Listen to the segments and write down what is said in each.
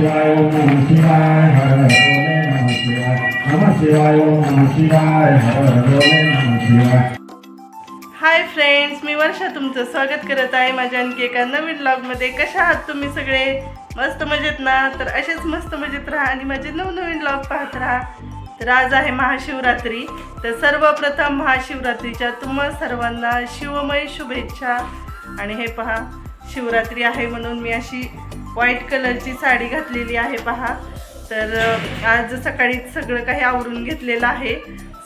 शिवाय ओम नमः शिवाय हर हर नमः शिवाय। नमः शिवाय ओम नमः शिवाय हर हर नमः शिवाय। हाय फ्रेंड्स मी वर्षा तुमचं स्वागत करत आहे माझ्या आणखी एका नवीन ब्लॉगमध्ये कशा आहात तुम्ही सगळे? मस्त मजेत ना? तर असेच मस्त मजेत राहा आणि माझे नवनवीन ब्लॉग पाहत राहा. तर आज आहे महाशिवरात्री. तर सर्वप्रथम महाशिवरात्रीच्या तुम्हा सर्वांना शिवमय शुभेच्छा. आणि हे पहा शिवरात्री आहे म्हणून मी अशी व्हाईट कलरची साडी घातलेली आहे पहा. तर आज सकाळी सगळं काही आवरून घेतलेलं आहे.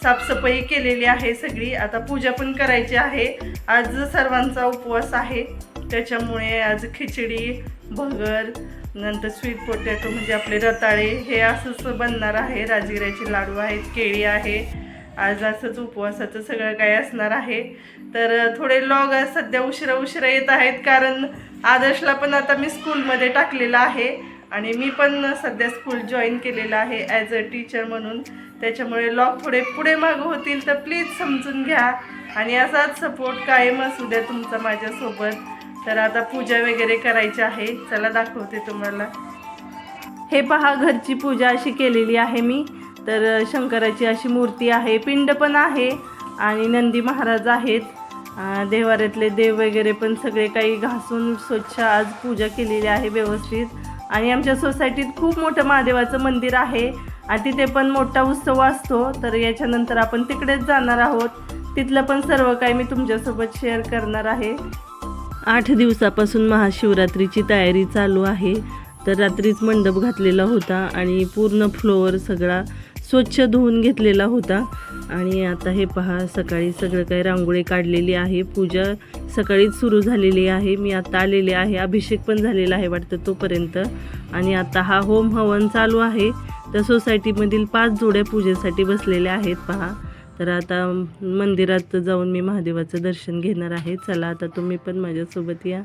साफसफाई केलेली आहे सगळी. आता पूजा पण करायची आहे. आज सर्वांचा उपवास आहे. त्याच्यामुळे आज खिचडी भगर नंतर स्वीट पोटॅटो म्हणजे आपले रताळे हे असंच बनणार आहे. राजगिऱ्याचे लाडू आहेत केळी आहे. आज असंच उपवासाचं सगळं काही असणार आहे. तर थोडे लॉग सध्या उशिरा उशिरा येत आहेत कारण आदर्शला पण आता मी स्कूलमध्ये टाकलेलं आहे. आणि मी पण सध्या स्कूल जॉईन केलेलं आहे ॲज अ टीचर म्हणून. त्याच्यामुळे लॉग थोडे पुढे मागं होतील तर प्लीज समजून घ्या. आणि असाच सपोर्ट कायम असू द्या तुमचा माझ्यासोबत. तर आता पूजा वगैरे करायची आहे. चला दाखवते तुम्हाला. हे पहा घरची पूजा अशी केलेली आहे मी. तर शंकराची अशी मूर्ती आहे. पिंड पण आहे. आणि नंदी महाराज आहेत. देवाऱ्यातले देव वगैरे पण सगळे काही घासून स्वच्छ आज पूजा केलेली आहे व्यवस्थित. आणि आमच्या सोसायटीत खूप मोठं महादेवाचं मंदिर आहे. आणि तिथे पण मोठा उत्सव असतो. तर याच्यानंतर आपण तिकडेच जाणार आहोत. तिथलं पण सर्व काही मी तुमच्यासोबत शेअर करणार आहे. आठ दिवसापासून महाशिवरात्रीची तयारी चालू आहे. तर रात्रीच मंडप घातलेला होता आणि पूर्ण फ्लोअर सगळा स्वच्छ धुवून घेतलेला होता. आणि आता हे पहा सकाळी सगळं काही रांगोळी काढलेली आहे. पूजा सकाळीच सुरू झालेली आहे. मी आता आलेले आहे. अभिषेक पण झालेला आहे वाटतं तोपर्यंत. आणि आता हा होम हवन चालू आहे. तर सोसायटीमधील पाच जोड्या पूजेसाठी बसलेल्या आहेत पहा. तर आता मंदिरात जाऊन मी महादेवाचं दर्शन घेणार आहे. चला आता तुम्ही पण माझ्यासोबत या.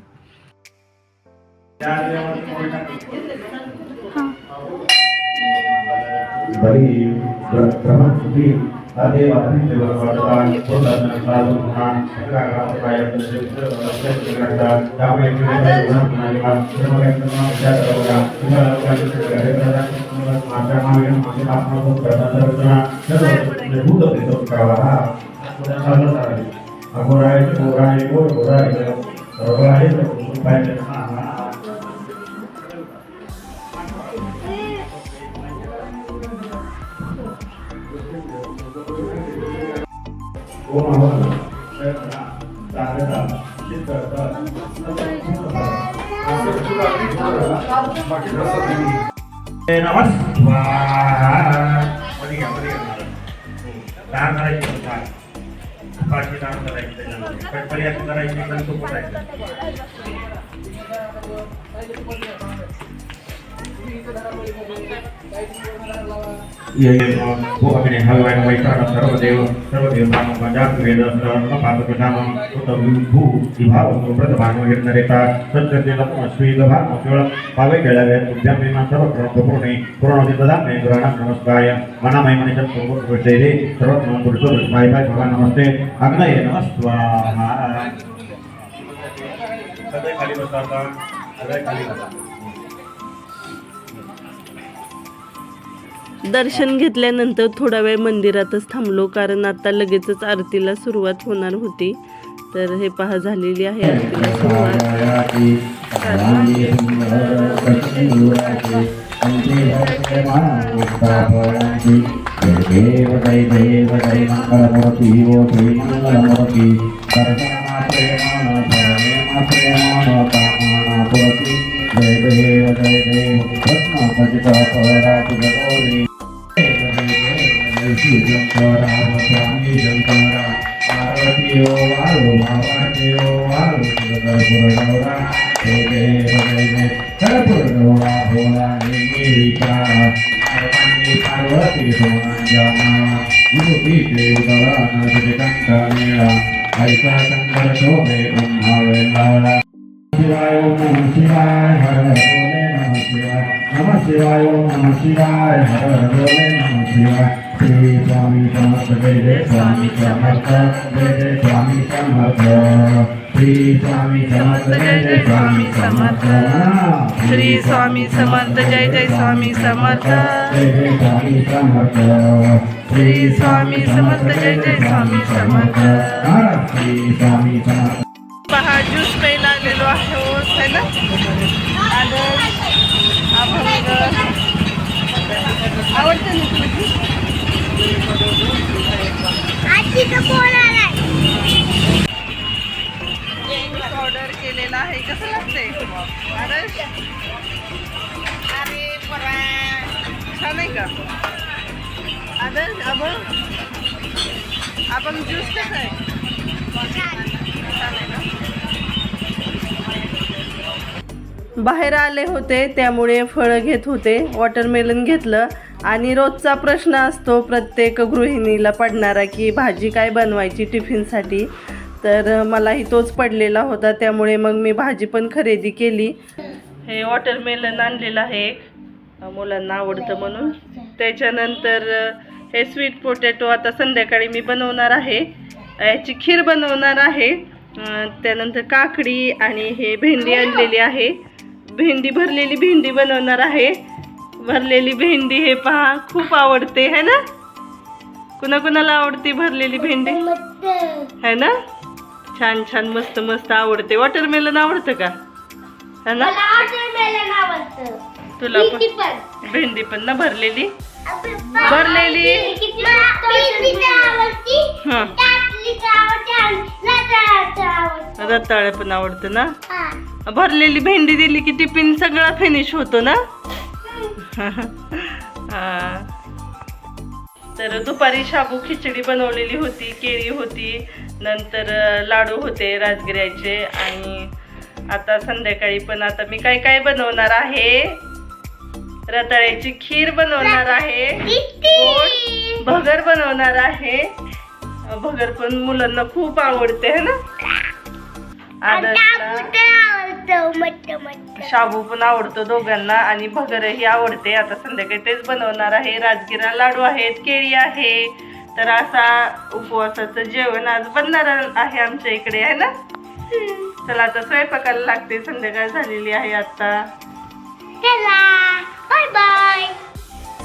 बरी ब्रह्मस्थिती अदेव अभिषेक वर्तमान पूर्ण साधु महान एकाग्रताय दर्शनग्रहता त्यामुळे केलेल्या गुणात्मका सर्वकांना विचार करूया तुम्हाला लोकांच्या माझ्या मागे माझे आत्मबोध करण्याचा रचना सर्व भूत देतो करावा चालत आहे अगोराय गोराय गोर गोराय सर्वाय उपाय सर्वदेव सर्वदेव जातवेद पादप्रधानं भू विभाव प्रतभानो हिरनरेता सत्यतेन श्रीगभानो केवळ पावे केळावे तुभ्यां विमा सर्व दर्शन घेतल्यानंतर थोडा वेळ मंदिरातच थांबलो कारण आता लगेचच आरतीला सुरुवात होणार होती तर हे पहा झालेली आहे आरतीला सुरुवात शंकर स्वामी शंकर पार्वती ओ वाळू पार्वती ओ वाळू कर्पूर गौरा हे जय देव कर्पूर गौरा भोला निमिषा पार्वती पार्वती सोना जाना विभूती देवदला नदी कंठनीळा ऐका शंकर शोभे ब्रह्मा वेलाळा शिवाय ओम शिवाय हर नमः शिवाय ओम शिवाय हर हर नमः शिवाय श्री स्वामी समर्थ, जय जय स्वामी समर्थ। जय जय स्वामी समर्थ श्री स्वामी समर्थ जय जय स्वामी समर्थ श्री स्वामी समर्थ जय जय स्वामी समर्थ जय जय स्वामी समर्थ श्री स्वामी समर्थ जय जय स्वामी समर्थ श्री स्वामी समर्थ पहा ज्यूस प्यायला आलेलो आहोत है ना? ऑर्डर केलेला आहे. कसं लागते आदर्श छान आहे का? आदर्श अभंग अभंग ज्यूस कसं आहे? बाहेर आले होते त्यामुळे फळं घेत होते वॉटरमेलन घेतलं. आणि रोजचा प्रश्न असतो प्रत्येक गृहिणीला पडणारा की भाजी काय बनवायची टिफिनसाठी? तर मलाही तोच पडलेला होता त्यामुळे मग मी भाजी पण खरेदी केली. हे वॉटरमेलन आणलेलं आहे एक. मुलांना आवडतं म्हणून. त्याच्यानंतर हे स्वीट पोटॅटो आता संध्याकाळी मी बनवणार आहे. याची खीर बनवणार आहे. त्यानंतर काकडी आणि हे भेंडी आणलेली आहे. भेंडी भरलेली भेंडी बनवणार आहे. भरलेली भेंडी हे पहा खूप आवडते है ना? कुणाकुणाला आवडते भरलेली भेंडी? है ना? छान छान मस्त मस्त आवडते. वॉटरमेलन आवडतं का? है ना? तुला पण? भेंडी पण ना भरलेली? भरलेली? हा. रताळे पण आवडतं ना? भरलेली भेंडी दिली की टिफिन सगळा फिनिश होतो ना. तर दुपारी शाबू खिचडी बनवलेली होती केळी होती नंतर लाडू होते राजगिऱ्याचे आणि आता संध्याकाळी पण आता मी काय काय बनवणार आहे? रताळ्याची खीर बनवणार आहे भगर बनवणार आहे. भगर पण मुलांना खूप आवडते है ना? आदर्शला शाबू पण आवडतो दोघांना आणि भगरही आवडते. आता संध्याकाळी तेच बनवणार आहे. राजगिरा लाडू आहेत केळी आहे. तर असा उपवासाचं जेवण आज बनणार आहे आमच्या इकडे आहे ना? चला आता स्वयंपाकाला लागते. संध्याकाळ झालेली आहे आता. Bye bye.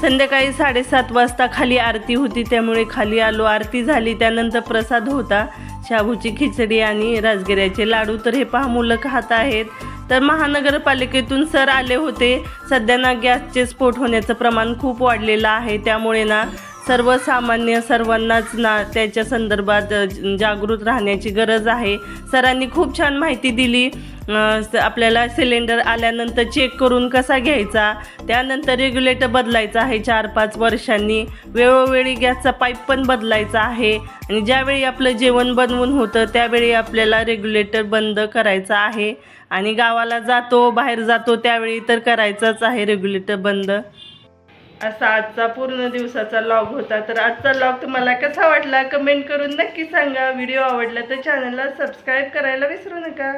संध्याकाळी साडेसात वाजता खाली आरती होती त्यामुळे खाली आलो. आरती झाली त्यानंतर प्रसाद होता. शाबूची खिचडी आणि राजगिऱ्याचे लाडू तर हे पहा मुलं खात आहेत. तर महानगरपालिकेतून सर आले होते. सध्या ना गॅसचे स्फोट होण्याचं प्रमाण खूप वाढलेलं आहे. त्यामुळे ना सर्वसामान्य सर्वांनाच ना त्याच्या संदर्भात जागृत राहण्याची गरज आहे. सरांनी खूप छान माहिती दिली. आपल्याला सिलेंडर आल्यानंतर चेक करून कसा घ्यायचा त्यानंतर रेग्युलेटर बदलायचा आहे चार पाच वर्षांनी. वेळोवेळी गॅसचा पाईप पण बदलायचा आहे. आणि ज्यावेळी आपलं जेवण बनवून होतं त्यावेळी आपल्याला रेग्युलेटर बंद करायचा आहे. आणि गावाला जातो बाहेर जातो त्यावेळी तर करायचाच आहे रेग्युलेटर बंद. असा आजचा पूर्ण दिवसाचा लॉग होता. तर आजचा लॉग तुम्हाला कसा वाटला? कमेंट करून नक्की सांगा. व्हिडिओ आवडला तर चॅनलला सबस्क्राईब करायला विसरू नका.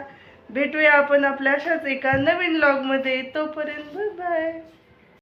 भेटूया आपण आपल्या अशाच एका नवीन लॉगमध्ये तोपर्यंत बाय